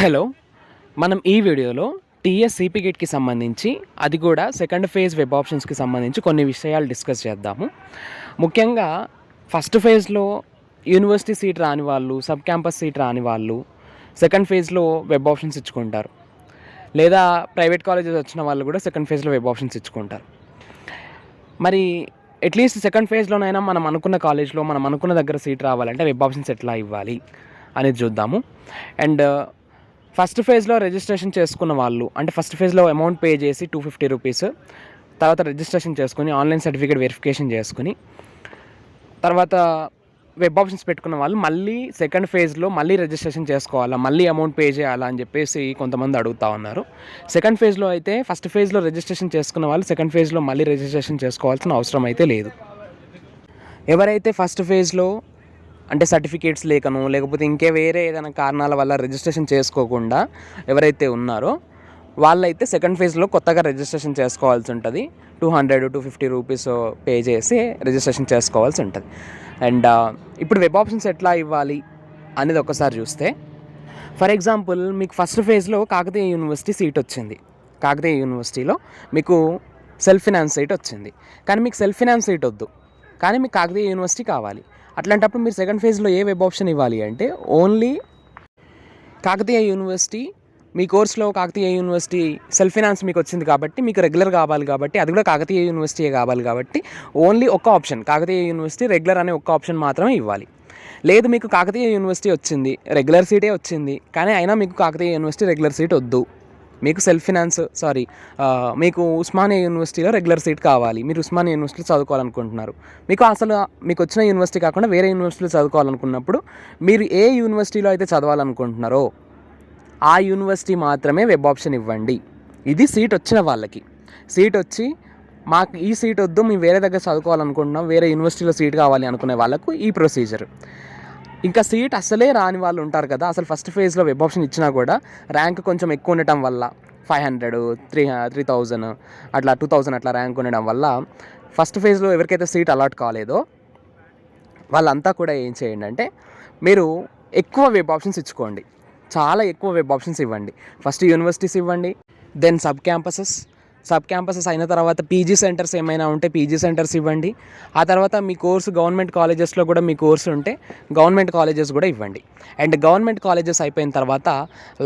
Hello మనం ఈ వీడియోలో టీఎస్ సిపి గేట్కి సంబంధించి అది కూడా సెకండ్ ఫేజ్ వెబ్ ఆప్షన్స్కి సంబంధించి కొన్ని విషయాలు డిస్కస్ చేద్దాము. ముఖ్యంగా ఫస్ట్ ఫేజ్లో యూనివర్సిటీ సీట్ రాని వాళ్ళు సబ్ క్యాంపస్ సీట్ రాని వాళ్ళు సెకండ్ ఫేజ్లో వెబ్ ఆప్షన్స్ ఇచ్చుకుంటారు. లేదా ప్రైవేట్ కాలేజెస్ వచ్చిన వాళ్ళు కూడా సెకండ్ ఫేజ్లో వెబ్ ఆప్షన్స్ ఇచ్చుకుంటారు. మరి అట్లీస్ట్ సెకండ్ ఫేజ్లోనైనా మనం అనుకున్న కాలేజ్లో మనం అనుకున్న దగ్గర సీట్ రావాలంటే వెబ్ ఆప్షన్స్ ఎట్లా ఇవ్వాలి అనేది చూద్దాము. అండ్ ఫస్ట్ ఫేజ్లో రిజిస్ట్రేషన్ చేసుకున్న వాళ్ళు అంటే ఫస్ట్ ఫేజ్లో అమౌంట్ పే చేసి టూ ఫిఫ్టీ రూపీస్ తర్వాత రిజిస్ట్రేషన్ చేసుకుని ఆన్లైన్ సర్టిఫికేట్ వెరిఫికేషన్ చేసుకుని తర్వాత వెబ్ ఆప్షన్స్ పెట్టుకున్న వాళ్ళు మళ్ళీ సెకండ్ ఫేజ్లో మళ్ళీ రిజిస్ట్రేషన్ చేసుకోవాలా మళ్ళీ అమౌంట్ పే చేయాలా అని చెప్పేసి కొంతమంది అడుగుతా ఉన్నారు. సెకండ్ ఫేజ్లో అయితే ఫస్ట్ ఫేజ్లో రిజిస్ట్రేషన్ చేసుకున్న వాళ్ళు సెకండ్ ఫేజ్లో మళ్ళీ రిజిస్ట్రేషన్ చేసుకోవాల్సిన అవసరం అయితే లేదు. ఎవరైతే ఫస్ట్ ఫేజ్లో అంటే సర్టిఫికేట్స్ లేకను లేకపోతే ఇంకే వేరే ఏదైనా కారణాల వల్ల రిజిస్ట్రేషన్ చేసుకోకుండా ఎవరైతే ఉన్నారో వాళ్ళైతే సెకండ్ ఫేజ్లో కొత్తగా రిజిస్ట్రేషన్ చేసుకోవాల్సి ఉంటుంది. Two hundred two fifty rupees pay చేసి రిజిస్ట్రేషన్ చేసుకోవాల్సి ఉంటుంది. అండ్ uh, ఇప్పుడు వెబ్ ఆప్షన్స్ ఎట్లా ఇవ్వాలి అనేది ఒకసారి చూస్తే ఫర్ ఎగ్జాంపుల్ మీకు ఫస్ట్ ఫేజ్లో కాకతీయ యూనివర్సిటీ సీట్ వచ్చింది. కాకతీయ యూనివర్సిటీలో మీకు సెల్ఫ్ ఫినాన్స్ సీట్ వచ్చింది. కానీ మీకు సెల్ఫ్ ఫినాన్స్ సీట్ వద్దు. కానీ మీకు కాకతీయ యూనివర్సిటీ కావాలి. అట్లాంటప్పుడు మీరు సెకండ్ ఫేజ్లో ఏ వెబ్ ఆప్షన్ ఇవ్వాలి అంటే ఓన్లీ కాకతీయ యూనివర్సిటీ మీ కోర్సులో కాకతీయ యూనివర్సిటీ సెల్ఫ్ ఫినాన్స్ మీకు వచ్చింది కాబట్టి మీకు రెగ్యులర్ కావాలి కాబట్టి అది కూడా కాకతీయ యూనివర్సిటీయే కావాలి కాబట్టి ఓన్లీ ఒక ఆప్షన్ కాకతీయ యూనివర్సిటీ రెగ్యులర్ అనే ఒక ఆప్షన్ మాత్రమే ఇవ్వాలి. లేదు మీకు కాకతీయ యూనివర్సిటీ వచ్చింది రెగ్యులర్ సీటే వచ్చింది కానీ అయినా మీకు కాకతీయ యూనివర్సిటీ రెగ్యులర్ సీట్ వద్దు. మీకు సెల్ఫ్ ఫినాన్స్ సారీ మీకు ఉస్మానియా యూనివర్సిటీలో రెగ్యులర్ సీట్ కావాలి. మీరు ఉస్మానియా యూనివర్సిటీలో చదువుకోవాలనుకుంటున్నారు. మీకు అసలు మీకు వచ్చిన యూనివర్సిటీ కాకుండా వేరే యూనివర్సిటీలో చదువుకోవాలనుకున్నప్పుడు మీరు ఏ యూనివర్సిటీలో అయితే చదవాలనుకుంటున్నారో ఆ యూనివర్సిటీ మాత్రమే వెబ్ ఆప్షన్ ఇవ్వండి. ఇది సీట్ వచ్చిన వాళ్ళకి. సీట్ వచ్చి మాకు ఈ సీట్ వద్దు మేము వేరే దగ్గర చదువుకోవాలనుకుంటున్నాం వేరే యూనివర్సిటీలో సీట్ కావాలి అనుకునే వాళ్ళకు ఈ ప్రొసీజర్ ఇంకా సీట్ అసలే రాని వాళ్ళు ఉంటారు కదా అసలు ఫస్ట్ ఫేజ్లో వెబ్ ఆప్షన్ ఇచ్చినా కూడా ర్యాంక్ కొంచెం ఎక్కువ ఉండటం వల్ల five hundred three three thousand అట్లా టూ థౌజండ్ అట్లా ర్యాంక్ ఉండడం వల్ల ఫస్ట్ ఫేజ్లో ఎవరికైతే సీట్ అలాట్ కాలేదో వాళ్ళంతా కూడా ఏం చేయండి అంటే మీరు ఎక్కువ వెబ్ ఆప్షన్స్ ఇచ్చుకోండి. చాలా ఎక్కువ వెబ్ ఆప్షన్స్ ఇవ్వండి. ఫస్ట్ యూనివర్సిటీస్ ఇవ్వండి then sub campuses sub campuses అయిన తర్వాత పీజీ సెంటర్స్ ఏమైనా ఉంటే పీజీ సెంటర్స్ ఇవ్వండి. ఆ తర్వాత మీ కోర్సు గవర్నమెంట్ కాలేజెస్లో కూడా మీ కోర్సు ఉంటే గవర్నమెంట్ కాలేజెస్ కూడా ఇవ్వండి. అండ్ గవర్నమెంట్ కాలేజెస్ అయిపోయిన తర్వాత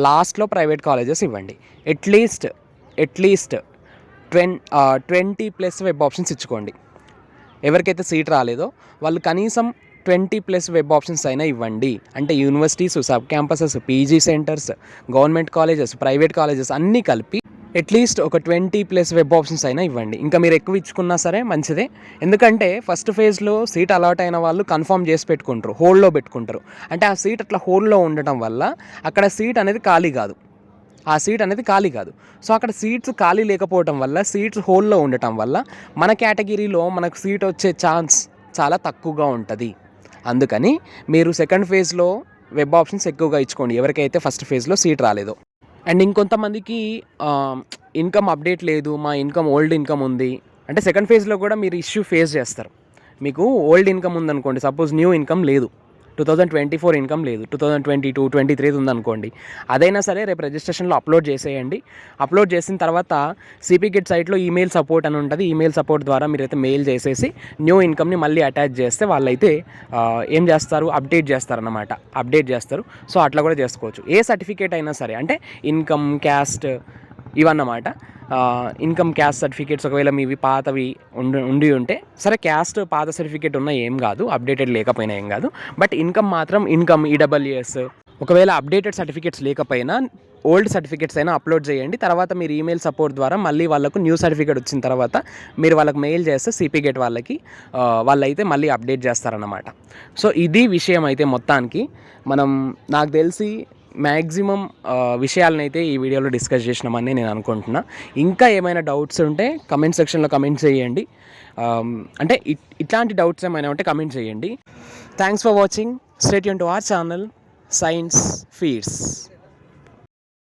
లాస్ట్లో ప్రైవేట్ కాలేజెస్ ఇవ్వండి. At least at least twen twenty plus web options ఇచ్చుకోండి. ఎవరికైతే సీట్ రాలేదో వాళ్ళు కనీసం ట్వంటీ ప్లస్ వెబ్ ఆప్షన్స్ అయినా ఇవ్వండి. అంటే universities sub campuses PG centres government colleges private colleges అన్నీ కలిపి అట్లీస్ట్ ఒక ట్వంటీ ప్లస్ వెబ్ ఆప్షన్స్ అయినా ఇవ్వండి. ఇంకా మీరు ఎక్కువ ఇచ్చుకున్నా సరే మంచిదే. ఎందుకంటే ఫస్ట్ ఫేజ్లో సీట్ అలాట్ అయిన వాళ్ళు కన్ఫర్మ్ చేసి పెట్టుకుంటారు. హోల్డ్లో పెట్టుకుంటారు. అంటే ఆ సీట్ అట్లా హోల్డ్లో ఉండటం వల్ల అక్కడ సీట్ అనేది ఖాళీ కాదు. ఆ సీట్ అనేది ఖాళీ కాదు. సో అక్కడ సీట్స్ ఖాళీ లేకపోవటం వల్ల సీట్స్ హోల్లో ఉండటం వల్ల మన కేటగిరీలో మనకు సీట్ వచ్చే ఛాన్స్ చాలా తక్కువగా ఉంటుంది. అందుకని మీరు సెకండ్ ఫేజ్లో వెబ్ ఆప్షన్స్ ఎక్కువగా ఇచ్చుకోండి. ఎవరికైతే ఫస్ట్ ఫేజ్లో సీట్ రాలేదో. అండ్ ఇంకొంతమందికి ఇన్కమ్ అప్డేట్ లేదు మా ఇన్కమ్ ఓల్డ్ ఇన్కమ్ ఉంది. అంటే సెకండ్ ఫేజ్లో కూడా మీరు ఇష్యూ ఫేస్ చేస్తారు. మీకు ఓల్డ్ ఇన్కమ్ ఉందనుకోండి సపోజ్ న్యూ ఇన్కమ్ లేదు. Two thousand twenty four income లేదు. Two thousand twenty two twenty three ఉందనుకోండి. అదైనా సరే రేపు రిజిస్ట్రేషన్లో అప్లోడ్ చేసేయండి. అప్లోడ్ చేసిన తర్వాత సిపి కిట్ సైట్లో ఈమెయిల్ సపోర్ట్ అని ఉంటుంది. ఈమెయిల్ సపోర్ట్ ద్వారా మీరైతే మెయిల్ చేసేసి న్యూ ఇన్కమ్ని మళ్ళీ అటాచ్ చేస్తే వాళ్ళైతే ఏం చేస్తారు? అప్డేట్ చేస్తారన్నమాట. అప్డేట్ చేస్తారు. సో అట్లా కూడా చేసుకోవచ్చు. ఏ సర్టిఫికేట్ అయినా సరే అంటే ఇన్కమ్ క్యాస్ట్ ఇవన్నమాట. ఇన్కమ్ క్యాస్ట్ సర్టిఫికేట్స్ ఒకవేళ మీవి పాతవి ఉండి ఉండి ఉంటే సరే క్యాస్ట్ పాత సర్టిఫికేట్ ఉన్న ఏం కాదు అప్డేటెడ్ లేకపోయినా ఏం కాదు. బట్ ఇన్కమ్ మాత్రం ఇన్కమ్ ఈడబ్ల్యూఎస్ ఒకవేళ అప్డేటెడ్ సర్టిఫికేట్స్ లేకపోయినా ఓల్డ్ సర్టిఫికేట్స్ అయినా అప్లోడ్ చేయండి. తర్వాత మీరు ఈమెయిల్ సపోర్ట్ ద్వారా మళ్ళీ వాళ్ళకు న్యూ సర్టిఫికేట్ వచ్చిన తర్వాత మీరు వాళ్ళకి మెయిల్ చేస్తే సిపి గేట్ వాళ్ళకి వాళ్ళైతే మళ్ళీ అప్డేట్ చేస్తారన్నమాట. సో ఇది విషయం అయితే మొత్తానికి. మనం నాకు తెలిసి మ్యాక్సిమం విషయాలను అయితే ఈ వీడియోలో డిస్కస్ చేసినామని నేను అనుకుంటున్నా. ఇంకా ఏమైనా డౌట్స్ ఉంటే కమెంట్ సెక్షన్లో కమెంట్ చేయండి. అంటే ఇట్- ఇట్లాంటి డౌట్స్ ఏమైనా ఉంటే కమెంట్ చేయండి. Thanks for watching stay Yoon to our channel science feeds